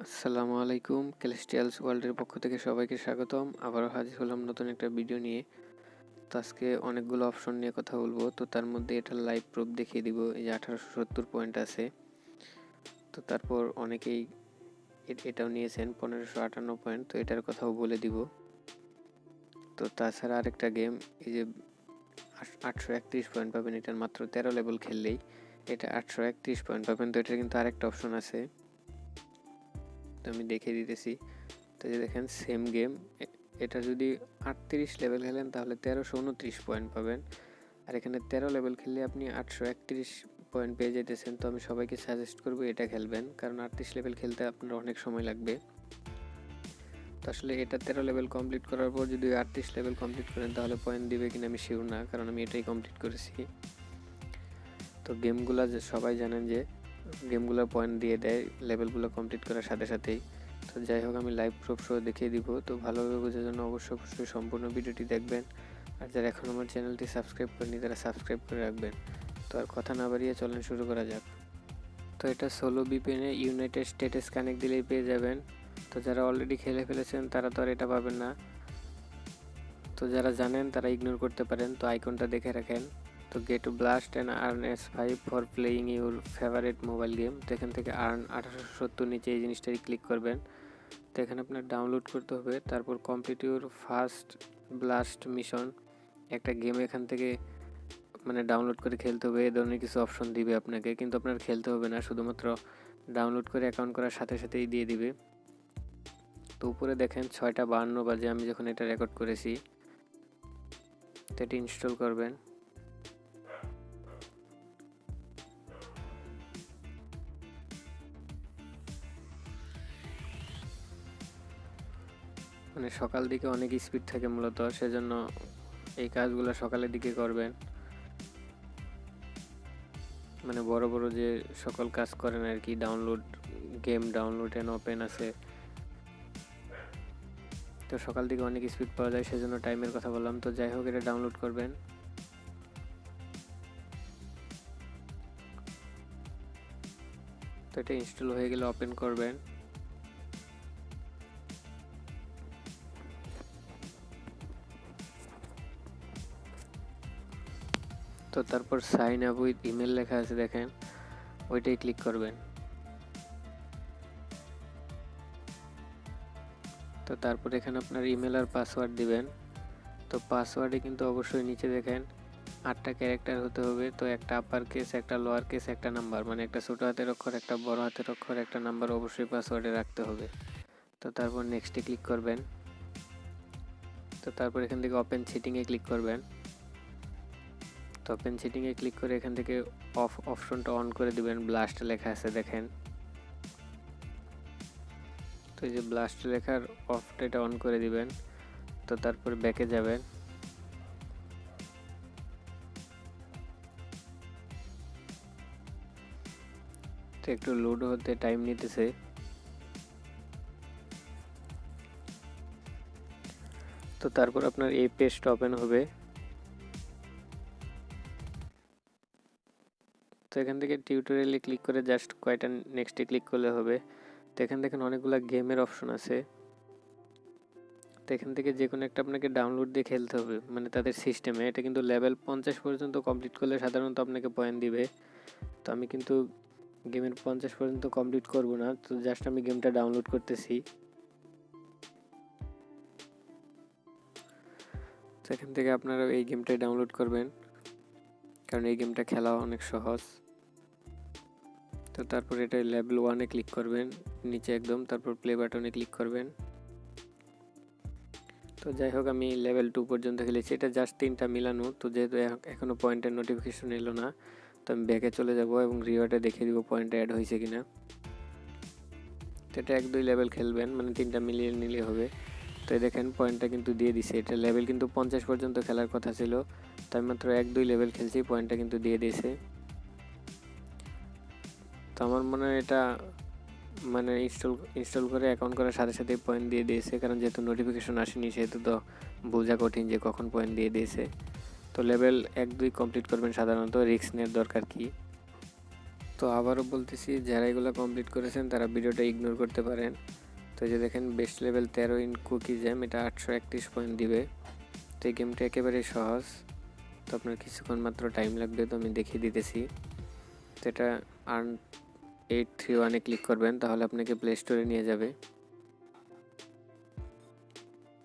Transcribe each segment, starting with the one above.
আসসালামু আলাইকুম ক্যালেস্টিয়ালস ওয়ার্ল্ডের পক্ষ থেকে সবাইকে স্বাগতম। আবারও হাজির হলাম নতুন একটা ভিডিও নিয়ে। তো আজকে অনেকগুলো অপশন নিয়ে কথা বলব। তো তার মধ্যে এটা লাইভ প্রুফ দেখিয়ে দিব, এই যে আঠারোশো সত্তর পয়েন্ট আছে। তো তারপর অনেকেই এটাও নিয়েছেন, পনেরোশো আটান্ন পয়েন্ট তো এটার কথাও বলে দিব। তো তাছাড়া আরেকটা গেম এই যে আট- আটশো একত্রিশ পয়েন্ট পাবেন, এটার মাত্র তেরো লেভেল খেললেই। এটা আটশো একত্রিশ পয়েন্ট পাবেন, তো এটার কিন্তু আরেকটা অপশন আছে। তো আমি দেখে দিতেছি। তো যে দেখেন সেম গেম এটা যদি আটত্রিশ লেভেল খেলেন, তাহলে তেরোশো উনত্রিশ পয়েন্ট পাবেন। আর এখানে তেরো লেভেল খেললে আপনি আটশো একত্রিশ পয়েন্ট পেয়ে যেতেছেন তো আমি সবাইকে সাজেস্ট করব এটা খেলবেন, কারণ আটত্রিশ লেভেল খেলতে আপনার অনেক সময় লাগবে। তো আসলে এটা তেরো লেভেল কমপ্লিট করার পর যদি আটত্রিশ লেভেল কমপ্লিট করেন, তাহলে পয়েন্ট দিবে কিনা আমি শিওর না, কারণ আমি এটাই কমপ্লিট করেছি। তো গেমগুলো যে সবাই জানেন যে গেমগুলো পয়েন্ট দিয়ে দেয় লেভেলগুলো কমপ্লিট করার সাথে সাথেই। তো যাই হোক, আমি লাইভ প্রুফ সহ দেখিয়ে দিব। তো ভালোভাবে বোঝার জন্য অবশ্যই অবশ্যই সম্পূর্ণ ভিডিওটি দেখবেন। আর যারা এখন আমার চ্যানেলটি সাবস্ক্রাইব করেনি তারা সাবস্ক্রাইব করে রাখবেন। তো আর কথা না বাড়িয়ে চলেন, শুরু করা যাক। তো এটা সোলো বিপিএনে ইউনাইটেড স্টেটেস কানেক্ট দিলেই পেয়ে যাবেন। তো যারা অলরেডি খেলে ফেলেছেন, তারা তো আর এটা পাবেন না। তো যারা জানেন, তারা ইগনোর করতে পারেন। তো আইকনটা দেখে রাখেন। তো get Blast and earn S five for playing your favourite mobile game তো এখান থেকে আর্ন আঠারোশো সত্তর নিচে এই জিনিসটাই ক্লিক করবেন। তো এখানে আপনার ডাউনলোড করতে হবে। তারপর complete your first Blast mission একটা গেম এখান থেকে মানে ডাউনলোড করে খেলতে হবে। এ ধরনের কিছু অপশন দিবে আপনাকে। কিন্তু আপনার খেলতে হবে না। শুধুমাত্র ডাউনলোড করে অ্যাকাউন্ট করার সাথে সাথেই দিয়ে দিবে। তো উপরে দেখেন ছয়টা বাহান্ন বাজে। আমি যখন এটা রেকর্ড করেছি, তো এটা ইনস্টল করবেন। মানে সকাল দিকে অনেক স্পিড থাকে মূলত, সেজন্য এই কাজগুলো সকালের দিকে করবেন। মানে বড় বড় যে সকল কাজ করেন আর কি download game download and open আছে। তো সকাল দিকে অনেক স্পিড পাওয়া যায়, সেজন্য টাইমের কথা বললাম। তো যাই হোক, এটা ডাউনলোড করবেন। তো এটা ইনস্টল হয়ে গেলে ওপেন করবেন। তো তারপর সাইন আপ উইথ ইমেল লেখা আছে দেখেন। ওইটাই ক্লিক করবেন। তো তারপর এখানে আপনার ইমেল আর পাসওয়ার্ড দিবেন। তো পাসওয়ার্ডে কিন্তু অবশ্যই নিচে দেখেন, আটটা ক্যারেক্টার হতে হবে। তো একটা আপার কেস একটা লোয়ার কেস একটা নাম্বার মানে একটা ছোটো হাতের অক্ষর, একটা বড় হাতের অক্ষর, একটা নাম্বার অবশ্যই পাসওয়ার্ডে রাখতে হবে। তো তারপর নেক্সটে ক্লিক করবেন। তো তারপর এখান থেকে ওপেন সেটিংয়ে ক্লিক করবেন। তো ওপেন সেটিংয়ে ক্লিক করে এখান থেকে অফ অপশনটা অন করে দিবেন। ব্লাস্ট লেখা আছে, দেখেন। তো এই যে ব্লাস্ট লেখার অফটা এটা অন করে দিবেন। তো তারপর ব্যাকে যাবেন। তো একটু লোড হতে টাইম নিতেছে। তো তারপর আপনার এই পেজটা ওপেন হবে। তো এখান থেকে টিউটোরিয়ালে ক্লিক করে জাস্ট কয়টা নেক্সটে ক্লিক করলে হবে। তো এখান থেকে অনেকগুলো গেমের অপশন আছে। তো এখান থেকে যে কোনো একটা আপনাকে ডাউনলোড দিয়ে খেলতে হবে মানে তাদের সিস্টেমে এটা কিন্তু লেভেল পঞ্চাশ পর্যন্ত কমপ্লিট করলে সাধারণত আপনাকে পয়েন্ট দিবে। তো আমি কিন্তু গেমের পঞ্চাশ পর্যন্ত কমপ্লিট করব না, তো জাস্ট আমি গেমটা ডাউনলোড করতেছি। তো এখান থেকে আপনারা এই গেমটাই ডাউনলোড করবেন। কারণ এই গেমটা খেলা অনেক সহজ। তো তারপর এটা লেভেল ওয়ানে ক্লিক করবেন, নিচে একদম, তারপর প্লে বাটনে ক্লিক করবেন। তো যাই হোক, আমি লেভেল টু পর্যন্ত খেলেছি। এটা জাস্ট তিনটা মিলানো, তো যেহেতু এখ- এখনও পয়েন্টের নোটিফিকেশন এলো না, তো আমি ব্যাকে চলে যাব এবং রিওয়ার্ডে দেখে দিব পয়েন্ট অ্যাড হয়েছে কিনা। তো এটা এক দুই লেভেল খেলবেন মানে তিনটা মিলিয়ে নিলে হবে। তো দেখেন পয়েন্টটা কিন্তু দিয়ে দিছে। এটা লেভেল কিন্তু পঞ্চাশ পর্যন্ত খেলার কথা ছিল তো আমি মাত্র এক দুই লেভেল খেলছি পয়েন্টটা কিন্তু দিয়ে দিয়েছে। তো আমার মনে হয় এটা মানে ইনস্টল ইনস্টল করে অ্যাকাউন্ট করার সাথে সাথে পয়েন্ট দিয়ে দিয়েছে। কারণ যেহেতু নোটিফিকেশন আসেনি, সেহেতু তো বোঝা কঠিন যে কখন পয়েন্ট দিয়ে দিয়েছে। তো লেভেল এক দুই কমপ্লিট করবেন সাধারণত রিক্স নেওয়ার দরকার কি? তো আবারও বলতেছি, যারা এগুলো কমপ্লিট করেছেন, তারা ভিডিওটা ইগনোর করতে পারেন। তো যে দেখেন বেস্ট লেভেল তেরো ইন কুকি জ্যাম এটা আটশো একত্রিশ পয়েন্ট দিবে। তো এই গেমটা একেবারেই সহজ। তো আপনার কিছুক্ষণ মাত্র টাইম লাগবে, তো আমি দেখিয়ে দিতেছি। তো এটা আর্ন এইট থ্রি ওয়ানে ক্লিক করবেন, তাহলে আপনাকে প্লে স্টোরে নিয়ে যাবে।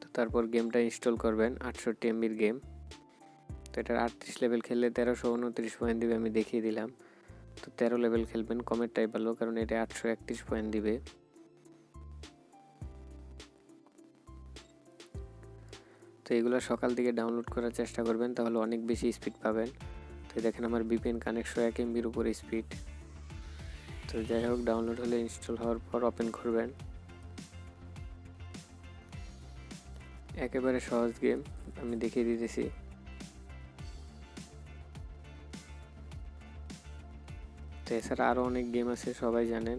তো তারপর গেমটা ইনস্টল করবেন, আটষট্টি এমবির গেম তো এটার আটত্রিশ লেভেল খেললে তেরোশো উনত্রিশ পয়েন্ট দিবে, আমি দেখিয়ে দিলাম। তো তেরো লেভেল খেলবেন কমেরটাই ভালো, কারণ এটা আটশো একত্রিশ পয়েন্ট দিবে। তো এগুলো সকাল থেকে ডাউনলোড করার চেষ্টা করবেন, তাহলে অনেক বেশি স্পিড পাবেন। তো দেখেন আমার বিপিএন কানেকশো এক এমবির উপরে স্পিড তো যাই হোক ডাউনলোড হলে ইনস্টল হওয়ার পর ওপেন করবেন। একেবারে সহজ গেম আমি দেখিয়ে দিতেছি। তো এছাড়া আরও অনেক গেম আছে, সবাই জানেন।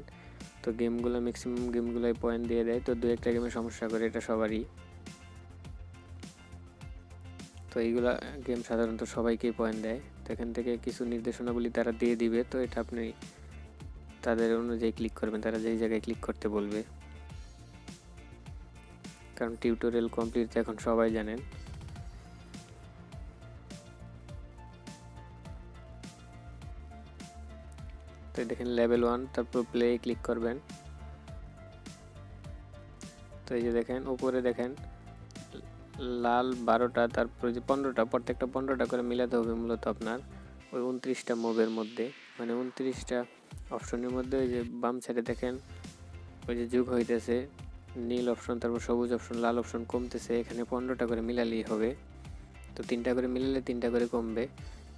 তো গেমগুলো ম্যাক্সিমাম গেমগুলোই পয়েন্ট দিয়ে দেয়। তো দু একটা গেমে সমস্যা করে, এটা সবারই। তো এইগুলা গেম সাধারণত সবাইকেই পয়েন্ট দেয়। তো এখান থেকে কিছু নির্দেশনাবলী তারা দিয়ে দিবে। তো এটা আপনি তাদের অনুযায়ী ক্লিক করবেন, তারা যেই জায়গায় ক্লিক করতে বলবে। কারণ টিউটোরিয়াল কমপ্লিট এখন সবাই জানেন। তো দেখেন লেভেল ওয়ান তারপর প্লে ক্লিক করবেন। তো এই যে দেখেন, উপরে দেখেন, লাল বারোটা, তারপরে যে পনেরোটা, প্রত্যেকটা পনেরোটা করে মিলাতে হবে মূলত আপনার ওই উনত্রিশটা মুভের মধ্যে। মানে উনত্রিশটা অপশনের মধ্যে ওই যে বাম সাইডে দেখেন, ওই যে যুগ হইতেছে, নীল অপশন তারপর সবুজ অপশন লাল অপশন কমতেছে, এখানে পনেরোটা করে মিলালেই হবে। তো তিনটা করে মিলালে তিনটা করে কমবে।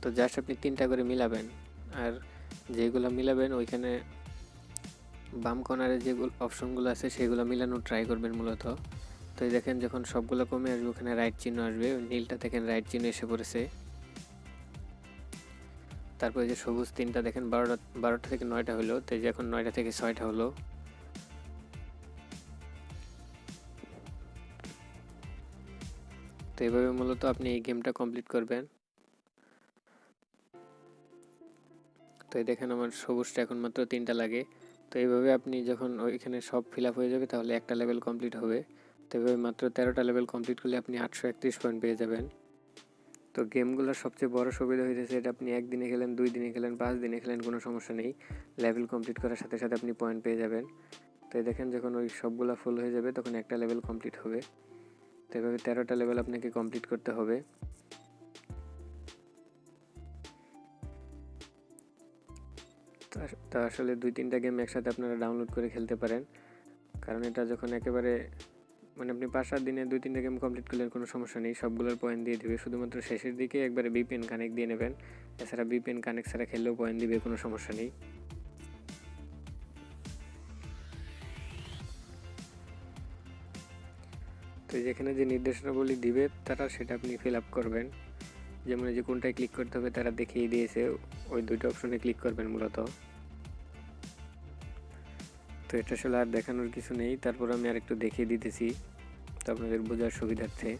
তো জাস্ট আপনি তিনটা করে মিলাবেন, আর যেগুলো মিলাবেন, ওইখানে বাম কর্নারে যে অপশনগুলো আছে, সেগুলো মিলানোর ট্রাই করবেন মূলত। তো এই দেখেন যখন সবগুলো কমে আসবে, ওখানে রাইট চিহ্ন আসবে নীলটা দেখেন রাইট চিহ্ন এসে পড়েছে। তারপরে যে সবুজ তিনটা দেখেন, বারোটা বারোটা থেকে নয়টা হলো। তো যে এখন নয়টা থেকে ছয়টা হলো। তো এইভাবে মূলত আপনি এই গেমটা কমপ্লিট করবেন। তো এই দেখেন আমার সবুজটা এখন মাত্র তিনটা লাগে। তো এইভাবে আপনি যখন ওইখানে সব ফিল হয়ে যাবে, তাহলে একটা লেভেল কমপ্লিট হবে। তো এভাবে মাত্র তেরোটা লেভেল কমপ্লিট করলে আপনি আটশো একত্রিশ পয়েন্ট পেয়ে যাবেন। তো গেমগুলোর সবচেয়ে বড় সুবিধা হইতেছে এটা আপনি একদিনে খেলেন দুই দিনে খেলেন পাঁচ দিনে খেলেন, কোনো সমস্যা নেই। লেভেল কমপ্লিট করার সাথে সাথে আপনি পয়েন্ট পেয়ে যাবেন। তো দেখেন যখন ওই সবগুলো ফুল হয়ে যাবে তখন একটা লেভেল কমপ্লিট হবে। তো এভাবে তেরোটা লেভেল আপনাকে কমপ্লিট করতে হবে। তো আসলে দুই তিনটা গেম একসাথে আপনারা ডাউনলোড করে খেলতে পারেন। কারণ এটা যখন একেবারে মানে আপনি পাঁচ সাত দিনে দুই তিনটা গেম কমপ্লিট করলেন কোনো সমস্যা নেই। সবগুলোর পয়েন্ট দিয়ে দিবে। শুধুমাত্র শেষের দিকে একবারে বিপিএন কানেক্ট দিয়ে নেবেন। এছাড়া বিপিএন কানেক্ট ছাড়া খেললেও পয়েন্ট দিবে, কোনো সমস্যা নেই। তো যেখানে যে নির্দেশনাবলী দিবে, তারা সেটা আপনি ফিল আপ করবেন। যেমন যে কোনটায় ক্লিক করতে হবে, তারা দেখিয়ে দিয়েছে। ওই দুইটা অপশনে ক্লিক করবেন মূলত। এটা আসলে আর দেখানোর কিছু নেই। তারপর আমি আর একটু দেখিয়ে দিতেছি তো আপনাদের বোঝার সুবিধার্থে।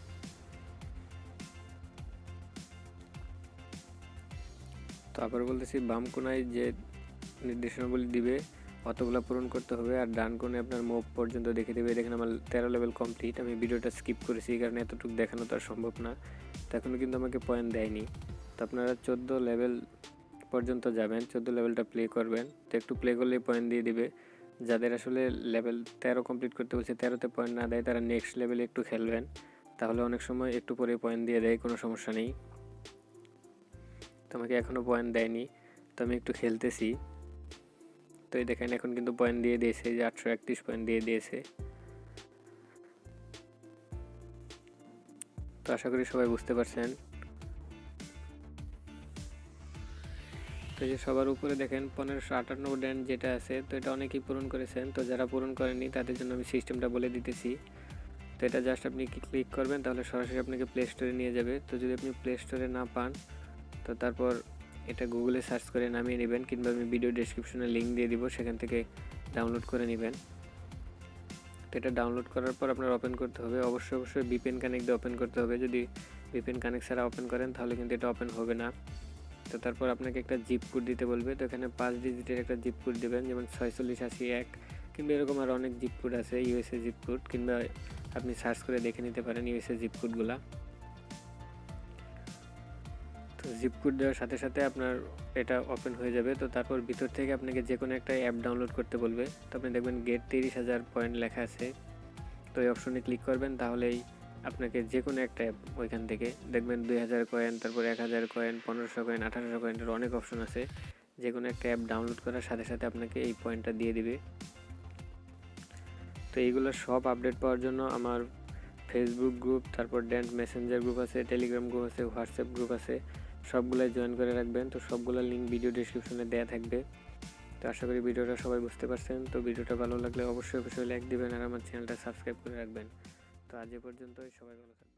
তো আবার বলতেছি, বাম কোনায় যে নির্দেশনাবলী দিবে, অতগুলো পূরণ করতে হবে আর ডান কোণে আপনার মুভ পর্যন্ত দেখে দেবে। দেখেন আমার তেরো লেভেল কমপ্লিট আমি ভিডিওটা স্কিপ করেছি কারণ এতটুকু দেখানো তো আর সম্ভব না। তখনও কিন্তু আমাকে পয়েন্ট দেয়নি। তো আপনারা চোদ্দ লেভেল পর্যন্ত যাবেন, চোদ্দ লেভেলটা প্লে করবেন। তো একটু প্লে করলেই পয়েন্ট দিয়ে দিবে। যাদের আসলে লেভেল তেরো কমপ্লিট করতে বলছে, তেরোতে পয়েন্ট না দেয়, তারা নেক্সট লেভেলে একটু খেলবেন। তাহলে অনেক সময় একটু পরে পয়েন্ট দিয়ে দেয়, কোনো সমস্যা নেই। তোমাকে এখনও পয়েন্ট দেয়নি, তো আমি একটু খেলতেছি। তো এই দেখেন, এখন কিন্তু পয়েন্ট দিয়ে দিয়েছে, যে আটশো একত্রিশ পয়েন্ট দিয়ে দিয়েছে। তো আশা করি সবাই বুঝতে পারছেন। তো যে সবার উপরে দেখেন পনেরোশো আটান্ন ড্যান যেটা আছে, তো এটা অনেকেই পূরণ করেছেন। তো যারা পূরণ করেনি তাদের জন্য আমি সিস্টেমটা বলে দিতেছি। তো এটা জাস্ট আপনি ক্লিক করবেন, তাহলে সরাসরি আপনাকে প্লে স্টোরে নিয়ে যাবে। তো যদি আপনি প্লে স্টোরে না পান, তো তারপর এটা গুগলে সার্চ করে নামিয়ে নেবেন, কিংবা আমি ভিডিও ডিসক্রিপশনে লিঙ্ক দিয়ে দিব, সেখান থেকে ডাউনলোড করে নেবেন। তো এটা ডাউনলোড করার পর আপনার ওপেন করতে হবে। অবশ্যই অবশ্যই বিপেন কানেক্ট দিয়ে ওপেন করতে হবে। যদি বিপেন কানেক্ট ছাড়া ওপেন করেন, তাহলে কিন্তু এটা ওপেন হবে না। তো তারপর আপনাকে একটা জিপ কোড দিতে বলবে। তো এখানে পাঁচ ডিজিটের একটা জিপ কোড দেবেন, যেমন ছয়চল্লিশ আশি এক, কিংবা এরকম আর অনেক জিপ কোড আছে ইউএসএ জিপ কোড কিংবা আপনি সার্চ করে দেখে নিতে পারেন ইউএসএ জিপ কোডগুলা তো জিপ কোড দেওয়ার সাথে সাথে আপনার এটা ওপেন হয়ে যাবে। তো তারপর ভিতর থেকে আপনাকে যে কোনো একটা অ্যাপ ডাউনলোড করতে বলবে। তো আপনি দেখবেন গেট তিরিশ হাজার পয়েন্ট লেখা আছে। তো এই অপশনে ক্লিক করবেন, তাহলেই আপনাকে যে কোনো একটা অ্যাপ ওইখান থেকে। দেখবেন দুই হাজার কয়েন তারপর এক হাজার কয়েন পনেরোশো কয়েন আঠারোশো কয়েনের অনেক অপশন আছে। যে কোনো একটা অ্যাপ ডাউনলোড করার সাথে সাথে আপনাকে এই পয়েন্টটা দিয়ে দিবে। তো এইগুলো সব আপডেট পাওয়ার জন্য আমার ফেসবুক গ্রুপ তারপর ড্যান্ট মেসেঞ্জার গ্রুপ আছে টেলিগ্রাম গ্রুপ আছে হোয়াটসঅ্যাপ গ্রুপ আছে। সবগুলোই জয়েন করে রাখবেন। তো সবগুলো লিঙ্ক ভিডিও ডিসক্রিপশনে দেওয়া থাকবে। তো আশা করি ভিডিওটা সবাই বুঝতে পারছেন। তো ভিডিওটা ভালো লাগলে অবশ্যই অবশ্যই লাইক দিবেন আর আমার চ্যানেলটা সাবস্ক্রাইব করে রাখবেন। আজ এ পর্যন্তই সবাই ভালো থাকবেন।